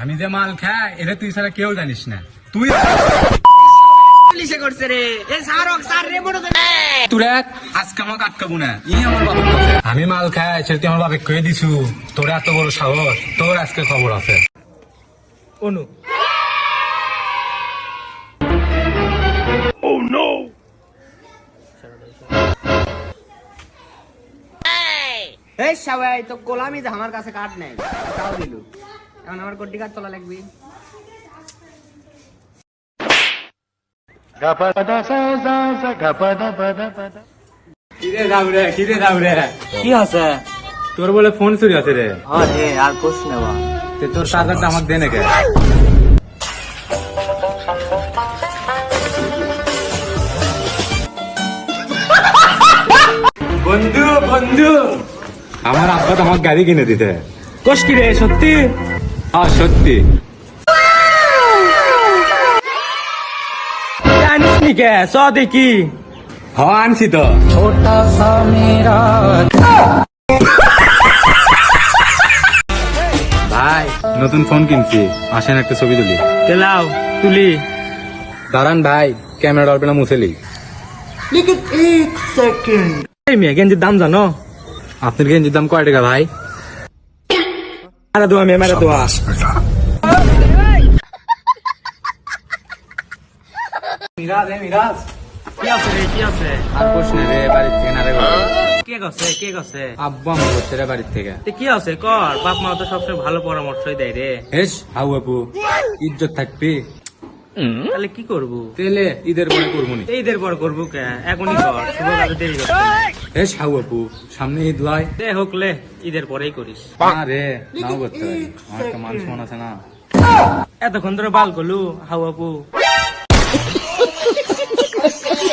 আমি যে মাল খাই এটা তুই ছাড়া কেউ জানিস না। তুই করছে রে। এ সারক সার রে বড় তোরা আজকে আমাকে আটকাবো না। ই আমার বাবার আমি মাল খাই সেটা তুই আমার বাপে কয়ে দিছু। তোর এত বড় সাহস তোর আজকে খবর আছে। অনু। এই সবাই তো গোলামি যে আমার কাছে কার্ড নেই তাও দিলু। এখন আমার কোটি কার্ড তোলা লাগবে? কি আছে? তোর বলে ফোন চুরি আছে রে। হ্যাঁ রে আর তোর আমাকে দে নাকি? বন্ধু বন্ধু। আমার আব্বা তো আমার গাড়ি কিনে দিতে। কোশ কি রে সত্যি? হ্যাঁ সত্যি। জানিস নি কে? চ দেখি। হ্যাঁ আনছি তো। ভাই নতুন ফোন কিনছি। আসেন একটা ছবি তুলি। তেলাও তুলি। দাঁড়ান ভাই ক্যামেরা অল্প না মুছেলি এই মেয়ে গেঞ্জির দাম জানো? আপনার গেঞ্জির দাম কয় টাকা ভাই? দোয়া মেয়ে মারা দোয়া। মিরাজ কি আছে রে কি আছে? আর কোশ না রে বাড়ির থেকে না রে কে গছে কে গছে? আব্বা আমার করছে রে বাড়ির থেকে। তে কি আছে? কর বাপ মা তো সবসময় ভালো পরামর্শই দেয় রে। হেস হাউ আপু ইজ্জত থাকবি? তাহলে কি করব? তাহলে ঈদের পরে করব নি। ঈদের পর করব কে? এখনই কর শুভ আপু সামনে ঈদ লাই হোক লে ঈদের পরেই করিস। মানুষ মনে আমার আছে না। এতক্ষণ ধরে বাল করলু হাউ আপু।